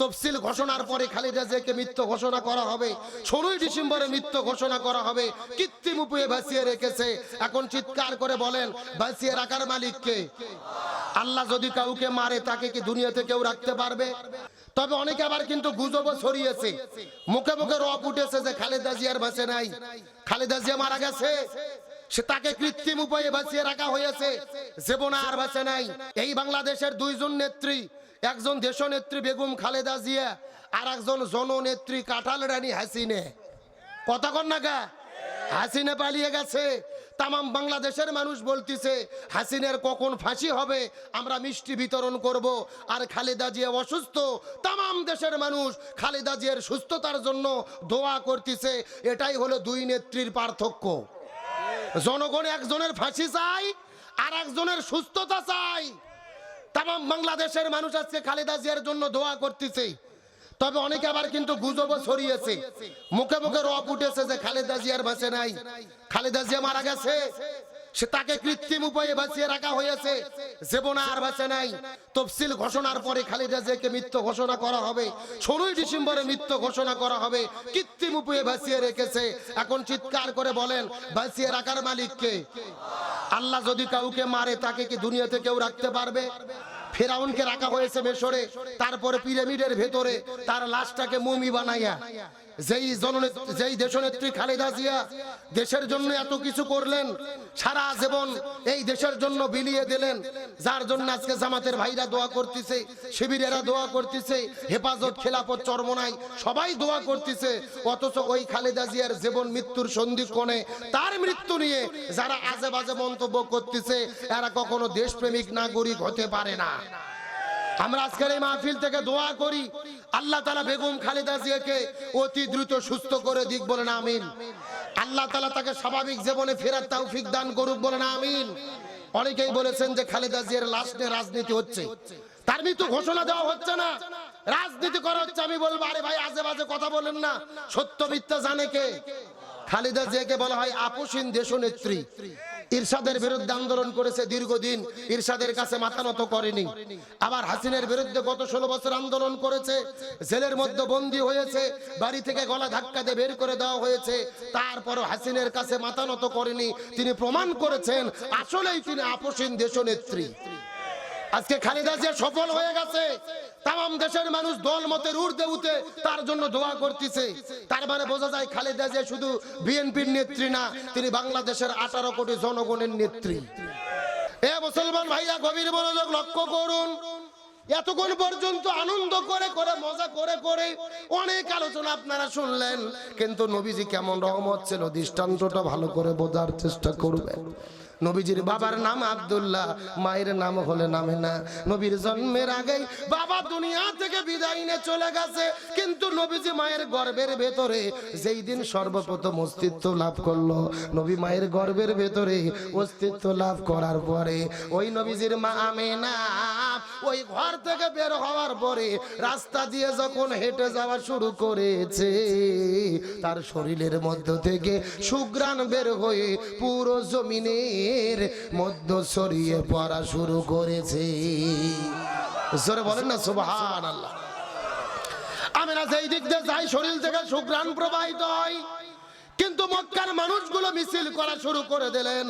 তফসিল ঘোষণার পরে খালেদা জিয়াকে মৃত্যু ঘোষণা করা হবে, ষোলোই ডিসেম্বরে মৃত্যু ঘোষণা করা হবে, কৃত্রিম উপায়ে ভাসিয়ে রেখেছে। এখন চিৎকার করে বলেন, ভাসিয়ে রাখার মালিককে? আল্লাহ যদি কাউকে মারে, তাকে কি দুনিয়াতে কেউ রাখতে পারবে? তবে অনেকে আবার কিন্তু গুজবও ছড়িয়েছে। মুখে মুখে রপ উঠেছে যে খালেদা জিয়ার বাঁচে নাই। খালেদা জিয়া মারা গেছে। সে তাকে কৃত্রিম উপায়ে বাঁচিয়ে রাখা হয়েছে। জীবনে আর বাঁচে নাই। এই বাংলাদেশের দুইজন নেত্রী, একজন দেশনেত্রী বেগম খালেদা জিয়া আর একজন জননেত্রী কাঁঠাল রানী হাসিনে। কথা কন না গা। হাসিনে পালিয়ে গেছে। তামাম বাংলাদেশের মানুষ বলতিছে, হাসিনের কখন ফাঁসি হবে আমরা মিষ্টি বিতরণ করব আর খালেদা জিয়া অসুস্থ। তামাম দেশের মানুষ খালেদা জিয়ার সুস্থতার জন্য দোয়া করতেছে। এটাই হলো দুই নেত্রীর পার্থক্য। জনগণ একজনের ফাঁসি চাই আর একজনের সুস্থতা চাই। তামাম বাংলাদেশের মানুষ আজকে খালেদা জিয়ার জন্য দোয়া করতেছে। তবে অনেকে আবার কিন্তু গুজবও ছড়িয়েছে। মুখে মুখে রব উঠেছে যে খালেদা জিয়ার বাসে নাই। খালেদা জিয়া মারা গেছে। সে তাকে কৃত্রিম উপায়ে বাঁচিয়ে রাখা হয়েছে। জীবনে আর বাঁচে নাই। তফসিল ঘোষণার পরে খালেদা জিয়াকে মৃত্যু ঘোষণা করা হবে। ষোলোই ডিসেম্বরে মৃত্যু ঘোষণা করা হবে। কৃত্রিম উপায়ে বাঁচিয়ে রেখেছে। এখন চিৎকার করে বলেন, বাঁচিয়ে রাখার মালিককে আল্লাহ যদি কাউকে মারে, তাকে কি দুনিয়াতে কেউ রাখতে পারবে? ফেরাউনকে রাখা হয়েছে মেশরে, তারপরে পিরামিডের ভেতরে, তার লাশটাকে মমি বানাইয়া। যেই জননেত্রী যেই দেশনেত্রী খালেদা জিয়া দেশের জন্য এত কিছু করলেন, সারা জীবন এই দেশের জন্য বিলিয়ে দিলেন, যার জন্য আজকে জামাতের ভাইরা দোয়া করতেছে, শিবিরেরা দোয়া করতেছে, হেফাজত, খেলাফত চরমনাই সবাই দোয়া করতেছে, অথচ ওই খালেদা জিয়ার জীবন মৃত্যুর সন্ধিক্ষণে তার মৃত্যু নিয়ে যারা আজে বাজে মন্তব্য করতেছে, এরা কখনো দেশপ্রেমিক নাগরিক হতে পারে না। আমরা আজকের এই মাহফিল থেকে দোয়া করি। আল্লাহ তালা বেগম খালেদা জিয়াকে অতি দ্রুত সুস্থ করে দিক বলেন, আমিন। আল্লাহ তালা তাকে স্বাভাবিক জীবনে ফেরার তৌফিক দান করুক বলেন, আমিন। অনেকেই বলেছেন যে খালেদা জিয়ার লাশ নিয়ে রাজনীতি হচ্ছে। তার মৃত্যু ঘোষণা দেওয়া হচ্ছে না। রাজনীতি করা হচ্ছে, আমি বলব, আরে ভাই, আজে বাজে কথা বলেন না। সত্য মিথ্যা জানে কে? খালেদা জিয়াকে বলা হয় আপোষহীন দেশনেত্রী। ইরশাদের বিরুদ্ধে আন্দোলন করেছে দীর্ঘদিন, ইরশাদের কাছে মাথা নত করেনি। আবার হাসিনের বিরুদ্ধে গত ষোলো বছর আন্দোলন করেছে, জেলের মধ্যে বন্দী হয়েছে, বাড়ি থেকে গলা ধাক্কা দিয়ে বের করে দেওয়া হয়েছে, তারপরও হাসিনের কাছে মাথা নত করেনি। তিনি প্রমাণ করেছেন, আসলেই তিনি আপোষহীন দেশনেত্রী। আজকে খালেদা জিয়া সফল হয়ে গেছে। তাম দেশের মানুষ দল মতের ঊর্ধ্বে উঠে তার জন্য দোয়া করতেছে। তার মানে বোঝা যায় খালেদা জিয়া শুধু বিএনপির নেত্রী না, তিনি বাংলাদেশের আঠারো কোটি জনগণের নেত্রী। এ মুসলমান ভাইয়া, গভীর মনোযোগ লক্ষ্য করুন। এতক্ষণ পর্যন্ত আনন্দ করে করে, মজা করে করে অনেক আলোচনা আপনারা শুনলেন। কিন্তু নবীজি কেমন রহমত ছিল, দৃষ্টান্তটা ভালো করে বোঝার চেষ্টা করবেন। নবীজির বাবার নাম আব্দুল্লাহ, মায়ের নাম হলে নামে না। নবীর জন্মের আগেই বাবা দুনিয়া থেকে বিদায় নিয়ে চলে গেছে। কিন্তু নবীজি মায়ের গর্ভের ভেতরে যেই দিন সর্বপ্রথম অস্তিত্ব লাভ করল, নবী মায়ের গর্ভের ভেতরে অস্তিত্ব লাভ করার পরে ওই নবীজির মা আমেনা ওই ঘর থেকে বের হওয়ার পরে রাস্তা দিয়ে যখন হেঁটে যাওয়া শুরু করেছে, তার শরীরের মধ্য থেকে সুগ্রাণ বের হয়ে পুরো জমিনের মধ্য ছড়িয়ে পড়া শুরু করেছে। জোরে বলেন না সুবহান আল্লাহ আমি না যেই দিক দিয়ে যাই, শরীর থেকে সুগ্রাণ প্রবাহিত হয়। কিন্তু মক্কার মানুষগুলো মিছিল করা শুরু করে দিলেন।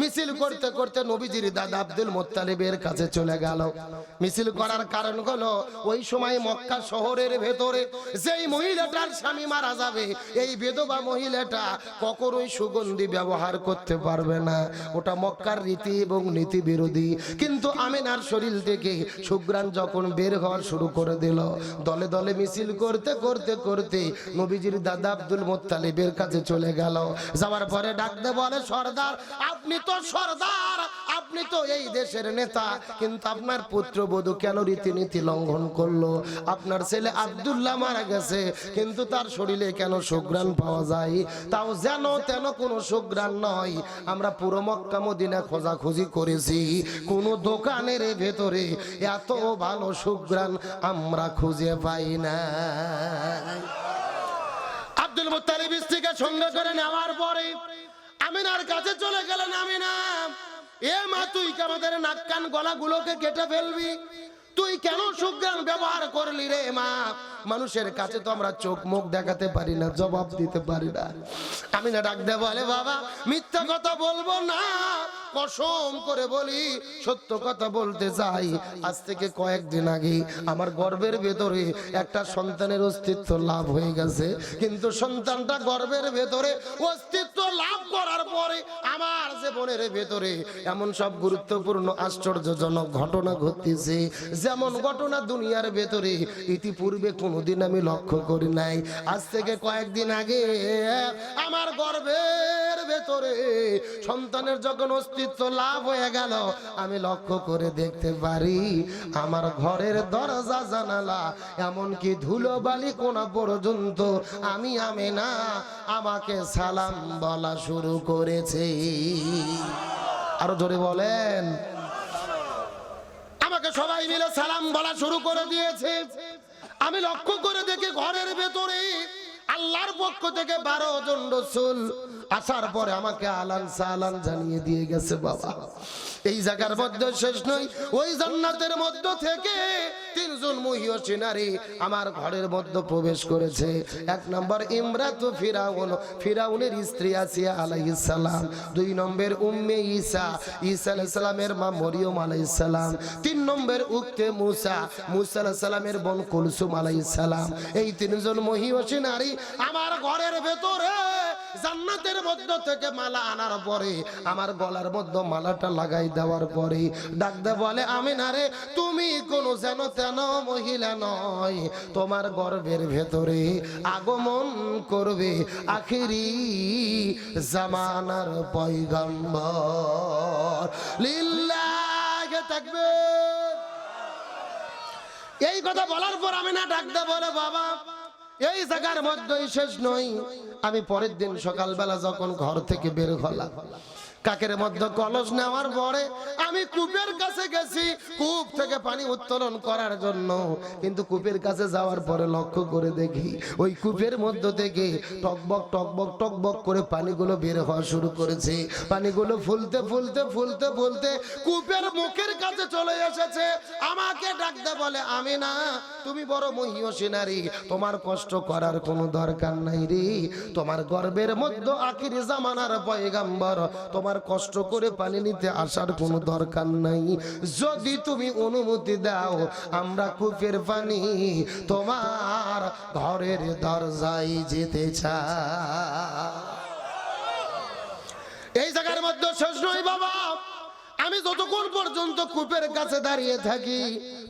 মিছিল করতে করতে নবীজির দাদা আব্দুল মোত্তালিবের কাছে চলে গেল। মিছিল করার কারণ হলো, ওই সময় মক্কা শহরের ভেতরে যেই মহিলাটার স্বামী মারা যাবে, এই বেদবা মহিলাটা কখনোই সুগন্ধি ব্যবহার করতে পারবে না। ওটা মক্কার রীতি এবং নীতি বিরোধী। কিন্তু আমেনার শরীর থেকে সুগ্রাণ যখন বের হওয়ার শুরু করে দিল, দলে দলে মিছিল করতে করতে করতে নবীজির দাদা আব্দুল মোত্তালিবের কাছে চলে গেল। যাওয়ার পরে ডাকতে বলে, সর্দার, আপনি তো সর্দার, আপনি তো এই দেশের নেতা। কিন্তু আপনার পুত্রবধূ কেন রীতিনীতি লঙ্ঘন করল? আপনার ছেলে আব্দুল্লাহ মারা গেছে, কিন্তু তার শরীরে কেন সুগ্রাণ পাওয়া যায়? তাও যেন তেন কোনো সুগ্রাণ নয়। আমরা পুরো মক্কা মদিনা খোঁজাখুঁজি করেছি। কোনো দোকানের ভেতরে এত ভালো সুগ্রাণ আমরা খুঁজে পাই না আব্দুল স্ত্রীকে সঙ্গে করে নেওয়ার পরে আমিনার কাছে চলে গেলেন আমিনা। এ মা, তুই আমাদের নাক কান গলাগুলোকে কেটে ফেলবি? তুই কেন সুগ্রাম ব্যবহার করলি রে মা? মানুষের কাছে তো আমরা চোখ মুখ দেখাতে পারি না, জবাব দিতে পারি না। আমি না ডাক দে বলে, বাবা, মিথ্যা কথা বলব না। কসম করে বলি, সত্য কথা বলতে চাই। আজ থেকে কয়েকদিন আগে আমার গর্বের ভেতরে একটা সন্তানের অস্তিত্ব লাভ হয়ে গেছে। কিন্তু সন্তানটা গর্বের ভেতরে, অস্তিত্ব লাভ করার পরে আমার জীবনের ভেতরে এমন সব গুরুত্বপূর্ণ আশ্চর্যজনক ঘটনা ঘটতেছে। যেমন ঘটনা দুনিয়ার ভেতরে ইতিপূর্বে কোনোদিন আমি লক্ষ্য করি নাই। আজ থেকে কয়েকদিন আগে আমার গর্বের ভেতরে সন্তানের যখন অস্তিত্ব লাভ হয়ে গেল। আমি লক্ষ্য করে দেখতে পারি, আমার ঘরের দরজা, জানালা, এমনকি ধুলো বালি কোনা পর্যন্ত আমি আমি না আমাকে সালাম বলা শুরু করেছে। আরও জোরে বলেন। আমাকে সবাই মিলে সালাম বলা শুরু করে দিয়েছে। আমি লক্ষ্য করে দেখি ঘরের ভেতরে আল্লাহর পক্ষ থেকে বারো জন রসুল আসার পরে আমাকে আলান সালান জানিয়ে দিয়ে গেছে বাবা। এই জায়গার মধ্যে শেষ নয়, ওই জান্নাতের মধ্য থেকে তিনজন মহিয়সী নারী আমার ঘরের মধ্যে প্রবেশ করেছে। এক নম্বর ইমরাত ফিরাউন, ফিরাউনের স্ত্রী আসিয়া আলাইহিস সালাম। দুই নম্বর উম্মে ঈসা ঈসা আলাইহিস সালামের মা মরিয়ম আলাইহিস সালাম। তিন নম্বর উক্তে মুসা মুসা আলাইহিস সালামের বোন কুলসুম আলাইহিস সালাম। এই তিনজন মহিয়সী নারী আমার ঘরের ভেতরে জান্নাতের মধ্য থেকে মালা আনার পরে, আমার গলার মধ্যে মালাটা লাগাই দেওয়ার পরে ডাকতে বলে আমি না রে, তুমি কোনো যেন তেন মহিলা নয়। তোমার গর্ভের ভেতরে আগমন করবে আখিরি জামানার পয়গম্বর। লিল্লাহে তাকবীর। এই কথা বলার পর আমি না ডাকতে বলে, বাবা এই জায়গার মধ্যেই শেষ নই আমি পরের দিন সকালবেলা যখন ঘর থেকে বের হলাম কাকের মধ্যে কলস নেওয়ার পরে আমি কূপের কাছে গেছি, কূপ থেকে পানি উত্তোলন করার জন্য। কিন্তু কূপের কাছে যাওয়ার পরে লক্ষ্য করে দেখি, ওই কূপের মধ্য থেকে টকবক টকবক টকবক করে পানিগুলো বের হওয়া শুরু করেছে। পানিগুলো ফুলতে ফুলতে ফুলতে ফুলতে কূপের মুখের কাছে চলে এসেছে। আমাকে ডাকতে বলে আমি না তুমি বড় মহিয়সী নারী, তোমার কষ্ট করার কোনো দরকার নাই রে। তোমার গর্বের মধ্যে আখিরি জামানার পয়গাম্বর, তোমার কষ্ট করে পানি নিতে আসার কোনো দরকার নাই। যদি তুমি অনুমতি দাও, আমরা কূপের পানি তোমার ঘরের দরজায় যেতে চাই। এই জায়গার মধ্যে শেষ নয় বাবা। আমি যতক্ষণ পর্যন্ত কূপের কাছে দাঁড়িয়ে থাকি,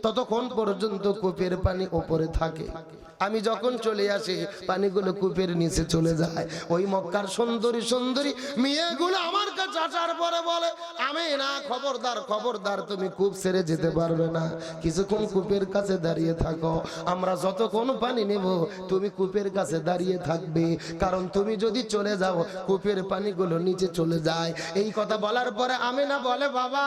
ততক্ষণ পর্যন্ত কূপের পানি ওপরে থাকে। আমি যখন চলে আসি, পানিগুলো কূপের নিচে চলে যায়। ওই মক্কার সুন্দরী সুন্দরী মেয়েগুলো আমার কাছে আসার পরে বলে, আমি না খবরদার খবরদার তুমি কূপ ছেড়ে যেতে পারবে না। কিছুক্ষণ কূপের কাছে দাঁড়িয়ে থাকো। আমরা যতক্ষণ পানি নেব, তুমি কূপের কাছে দাঁড়িয়ে থাকবে। কারণ তুমি যদি চলে যাও, কূপের পানিগুলো নিচে চলে যায়। এই কথা বলার পরে আমি না বলে, বাবা,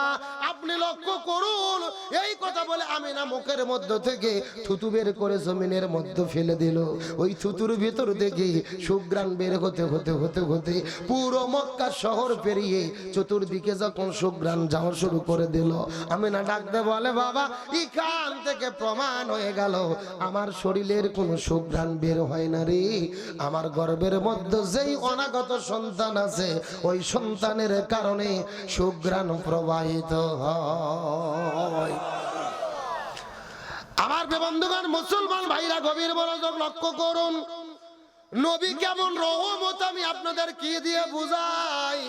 আপনি লক্ষ্য করুন। এই কথা বলে আমি না মুখের মধ্য থেকে থুতু বের করে জমিনের মধ্যে ফেলে দিল। ওই থুতুর ভিতর থেকে সুগ্রাণ বের হতে হতে হতে হতে পুরো মক্কা শহর পেরিয়ে চতুর্দিকে যখন সুগ্রাণ যাওয়া শুরু করে দিল আমি না ডাকতে বলে, বাবা, এখান থেকে প্রমাণ হয়ে গেল, আমার শরীরের কোনো সুগ্রাণ বের হয় না রে। আমার গর্বের মধ্যে যেই অনাগত সন্তান আছে, ওই সন্তানের কারণে সুগ্রাণ প্রবাহিত হয়। আমার বন্ধুগণ, মুসলমান ভাইরা, গভীর মনোযোগ লক্ষ্য করুন। নবী কেমন রহমত আমি আপনাদের কি দিয়ে বুঝাই?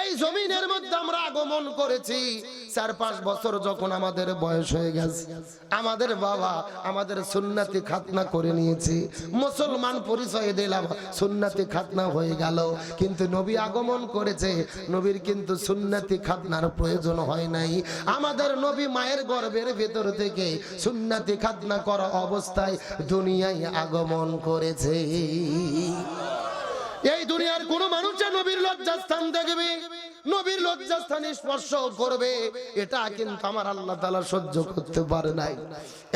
এই জমিনের মধ্যে আমরা আগমন করেছি। চার পাঁচ বছর যখন আমাদের বয়স হয়ে গেছে, আমাদের বাবা আমাদের সুন্নাতি খাতনা করে নিয়েছে। মুসলমান পরিচয় দিলাম, সুন্নাতি খাতনা হয়ে গেল। কিন্তু নবী আগমন করেছে, নবীর কিন্তু সুন্নাতি খাতনার প্রয়োজন হয় নাই। আমাদের নবী মায়ের গর্ভের ভেতর থেকে সুন্নাতি খাতনা করা অবস্থায় দুনিয়ায় আগমন করেছে। এই দুনিয়ার কোন মানুষের নবীর লজ্জাস্থান দেখবে? নবীর লজ্জাস্থানে স্পর্শ করবে, এটা কিন্তু আমার আল্লাহ তালা সহ্য করতে পারে নাই।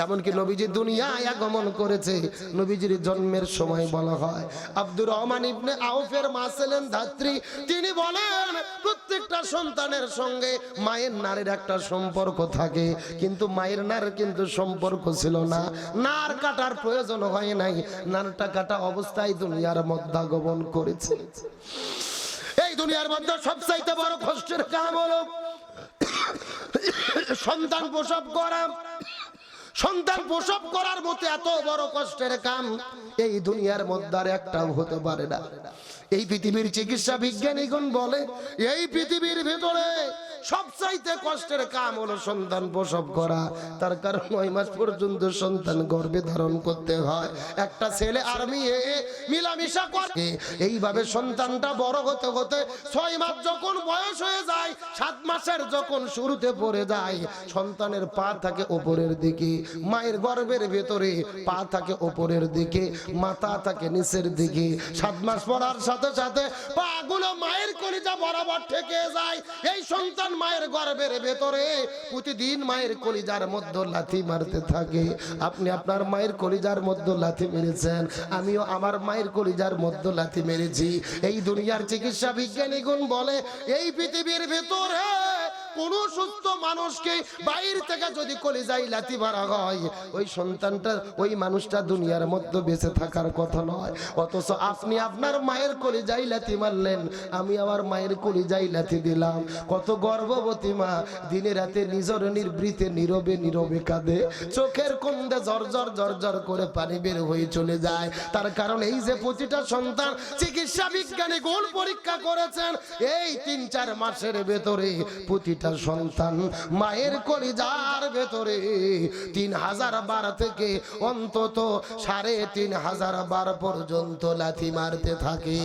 এমনকি নবীজি দুনিয়ায় আগমন করেছে, নবীজির জন্মের সময় বলা হয়। আব্দুর রহমান ইবনে আউফের মা ছিলেন ধাত্রী, তিনি বলেন, প্রত্যেকটা সন্তানের সঙ্গে মায়ের নারীর একটা সম্পর্ক থাকে, কিন্তু মায়ের নার কিন্তু সম্পর্ক ছিল না। নার কাটার প্রয়োজন হয় নাই, নারটা কাটা অবস্থায় দুনিয়ার মধ্যে আগমন করেছে। দুনিয়ার মধ্যে সবচাইতে বড় কষ্টের কাম হলো সন্তান প্রসব করা। সন্তান প্রসব করার মতো এত বড় কষ্টের কাম এই দুনিয়ার মধ্যে আর একটাও হতে পারে না। এই পৃথিবীর চিকিৎসা বিজ্ঞানীগণ বলে, এই পৃথিবীর ভেতরে সবচাইতে কষ্টের কাম হলো সন্তান প্রসব করা। তার কারণ নয় মাস পর্যন্ত সন্তান গর্ভে ধারণ করতে হয়। একটা ছেলে আর মেয়ে মিলামিশা করে। এইভাবে সন্তানটা বড় হতে হতে ছয় মাস যখন বয়স হয়ে যায়, সাত মাসের যখন শুরুতে পড়ে যায়, সন্তানের পা থাকে ওপরের দিকে। মায়ের গর্ভের ভেতরে পা থাকে ওপরের দিকে, মাথা থাকে নিচের দিকে। সাত মাস পড়ার সাথে সাথে পা গুলো মায়ের কলিজা বরাবর ঠেকে যায়। এই সন্তান মায়ের গর্ভের ভেতরে প্রতিদিন মায়ের কলিজার মধ্যে লাথি মারতে থাকে। আপনি আপনার মায়ের কলিজার মধ্যে লাথি মেরেছেন, আমিও আমার মায়ের কলিজার মধ্যে লাথি মেরেছি। এই দুনিয়ার চিকিৎসা বিজ্ঞানীগুণ বলে, এই পৃথিবীর ভেতরে কোন সুস্থ মানুষকে বাইরে থেকে যদি কলিজাই লাথি মারা হয়, ওই সন্তানটা ওই মানুষটা দুনিয়ার মধ্যে বেঁচে থাকার কথা নয়। অথচ আপনি আপনার মায়ের কলিজাই লাথি মারলেন, আমি আমার মায়ের কলিজাই লাথি দিলাম। কত গর্ভবতী মা দিনে রাতে নিজর নির্বৃতে, নীরবে নীরবে কাঁদে। চোখের কোন্দে জর্জর জর্জর করে পানি বের হয়ে চলে যায়। তার কারণ এই যে প্রতিটা সন্তান চিকিৎসা বিজ্ঞানী গোল পরীক্ষা করেছেন, এই তিন চার মাসের ভেতরে প্রতিটা সন্তান মায়ের কলিজার ভেতরে তিন হাজার বার থেকে অন্তত সাড়ে তিন হাজার বার পর্যন্ত লাথি মারতে থাকে।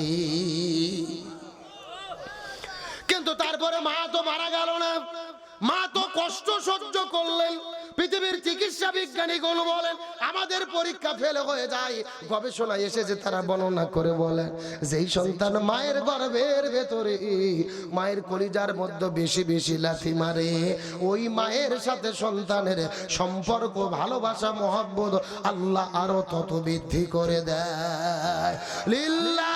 কিন্তু তারপরে মা তো মারা গেল না। মা তো কষ্ট সহ্য করলেন। পৃথিবীর চিকিৎসা বিজ্ঞানী বলেন আমাদের পরীক্ষা ফেল হয়ে যায়। গবেষণায় এসেছে তারা বর্ণনা করে বলে, যেই সন্তান মায়ের গর্ভের ভেতরে, মায়ের কলিজার মধ্যে বেশি বেশি লাথি মারে, ওই মায়ের সাথে সন্তানের সম্পর্ক, ভালোবাসা, মহব্বত আল্লাহ আরও তত বৃদ্ধি করে দেয়। লিল্লা